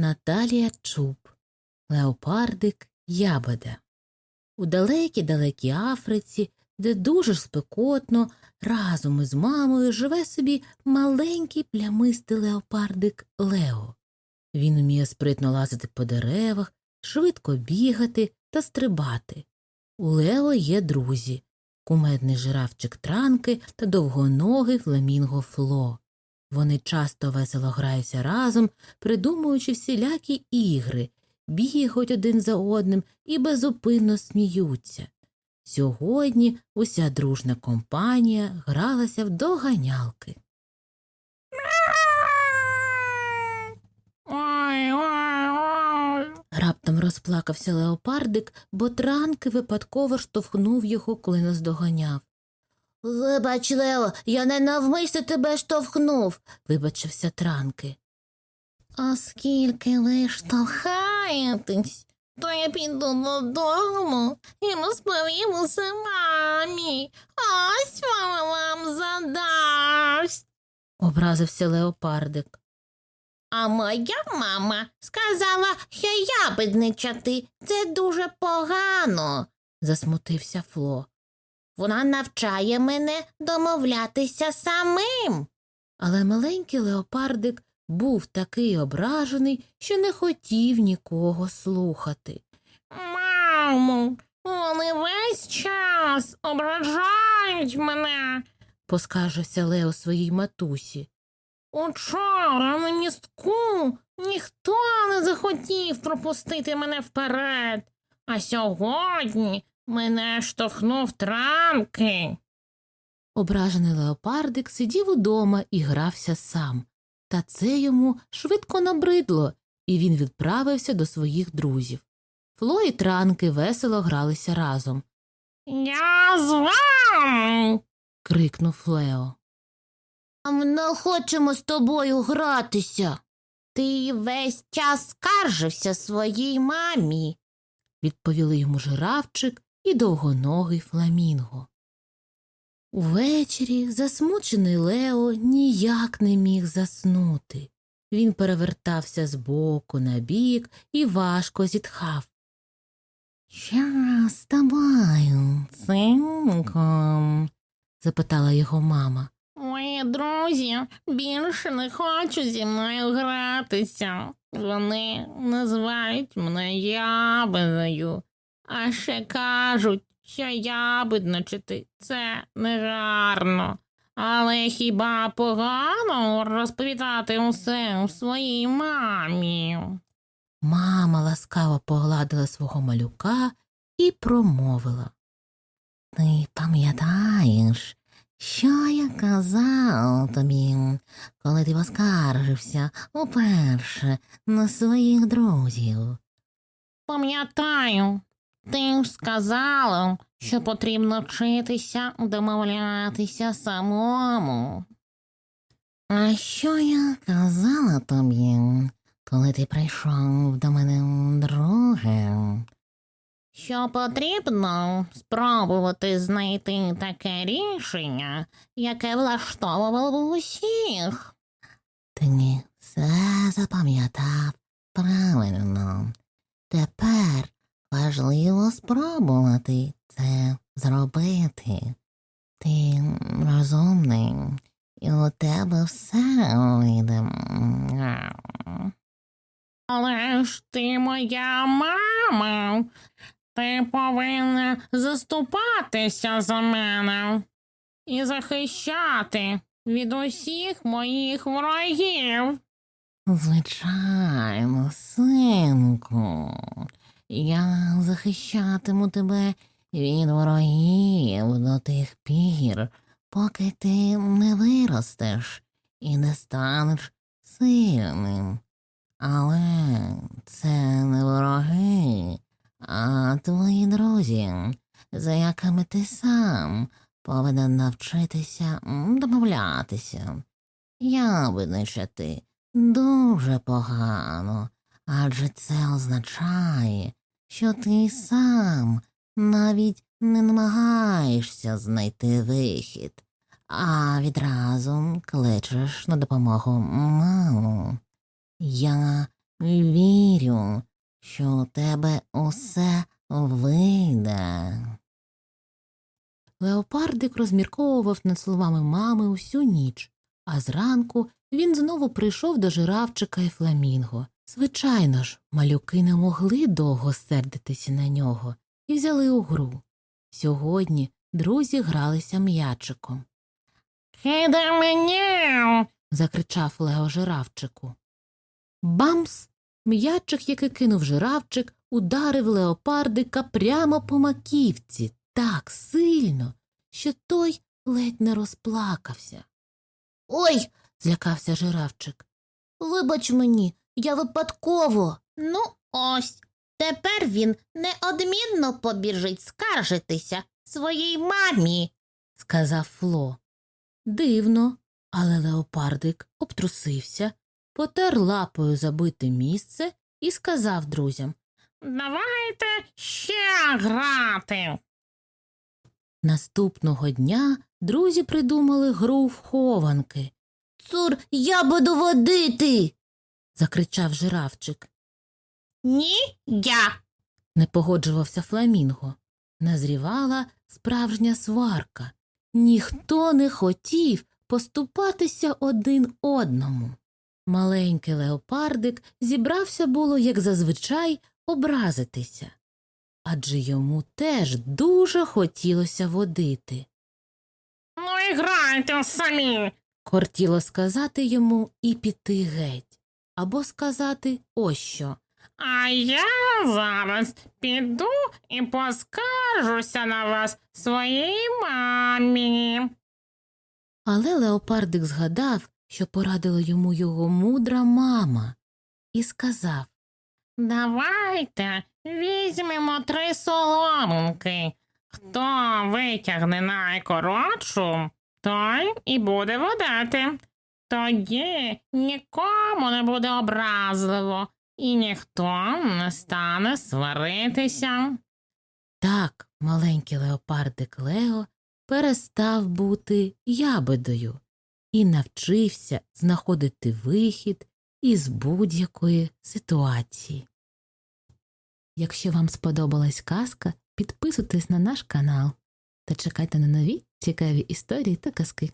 Наталія Чуб, Леопардик Ябеда. У далекій далекій Африці, де дуже спекотно, разом із мамою живе собі маленький плямистий леопардик Лео. Він уміє спритно лазити по деревах, швидко бігати та стрибати. У Лео є друзі кумедний жирафчик Транки та довгоногий фламінго Фло. Вони часто весело граються разом, придумуючи всілякі ігри, бігають один за одним і безупинно сміються. Сьогодні уся дружна компанія гралася в доганялки. Раптом розплакався леопардик, бо транки випадково штовхнув його, коли наздоганяв. Вибач, Лео, я ненавмисно тебе штовхнув, вибачився транки. Оскільки ви штовхаєтесь, То я піду додому і розповім усе мамі. Ось мама вам задасть. образився леопардик. А моя мама сказала, що ябедничати це дуже погано. засмутився Фло. Вона навчає мене домовлятися самим. Але маленький леопардик був такий ображений, що не хотів нікого слухати. Мамо, вони весь час ображають мене. Поскаржився Лео своїй матусі. Учора на містку ніхто не захотів пропустити мене вперед, а сьогодні мене штовхнув трамки. Ображений леопардик сидів удома і грався сам, та це йому швидко набридло, і він відправився до своїх друзів. Фло і транки весело гралися разом. Я з вами. крикнув Лео. А ми не хочемо з тобою гратися. Ти весь час скаржився своїй мамі. відповіли йому жирафчик і довгоногий фламінго. Увечері засмучений Лео ніяк не міг заснути. Він перевертався з боку на бік і важко зітхав. Що з тобою, синком? запитала його мама. Мої друзі більше не хочуть зі мною гратися. Вони називають мене ябедою, а ще кажуть, що ябедничати це негарно. Але хіба погано розповідати усе у своїй мамі? Мама ласкаво погладила свого малюка і промовила. Ти пам'ятаєш, що я казав тобі, коли ти поскаржився уперше на своїх друзів? Пам'ятаю, ти сказала, що потрібно вчитися домовлятися самому. А що я казала тобі, коли ти прийшов до мене друге? Що потрібно спробувати знайти таке рішення, яке влаштовувало б усіх. Ти не все запам'ятав правильно. Тепер важливо спробувати це зробити. Ти розумний, і у тебе все вийде. Але ж ти моя мама. Ти повинна заступатися за мене і захищати від усіх моїх ворогів. Звичайно, синку, я захищатиму тебе від ворогів до тих пір, поки ти не виростеш і не станеш сильним. Але це не вороги, а твої друзі, за якими ти сам повинен навчитися домовлятися. Я винищити дуже погано, адже це означає, що ти сам навіть не намагаєшся знайти вихід, а відразу кличеш на допомогу маму. Я Вірю, що у тебе усе вийде. Леопардик розмірковував над словами мами усю ніч, а зранку він знову прийшов до жирафчика і фламінго. Звичайно ж, малюки не могли довго сердитися на нього і взяли у гру. Сьогодні друзі гралися м'ячиком. Кидай мені. закричав Лео жирафчику. Бамс! М'ячик, який кинув жирафчик, ударив леопардика прямо по маківці так сильно, що той ледь не розплакався. Ой, Злякався жирафчик. вибач мені, я випадково. Ну, ось. Тепер він неодмінно побіжить скаржитися своїй мамі. сказав Фло. Дивно, але леопардик обтрусився, потер лапою забите місце і сказав друзям Давайте ще грати. Наступного дня друзі придумали гру в хованки, Цур, я буду водити. Закричав жирафчик. Ні, я. Не погоджувався фламінго. Назрівала справжня сварка. Ніхто не хотів поступатися один одному. Маленький леопардик зібрався було, як зазвичай, образитися. Адже йому теж дуже хотілося водити. Ну і грайте самі. Кортіло сказати йому і піти геть, або сказати ось що. А я зараз піду і поскаржуся на вас своїй мамі. Але леопардик згадав, що порадила йому його мудра мама, і сказав Давайте візьмемо три соломинки. Хто витягне найкоротшу, той і буде водити. Тоді нікому не буде образливо, і ніхто не стане сваритися. так, маленький леопардик Лео перестав бути ябедою і навчився знаходити вихід із будь-якої ситуації. Якщо вам сподобалась казка, підписуйтесь на наш канал та чекайте на нові цікаві історії та казки.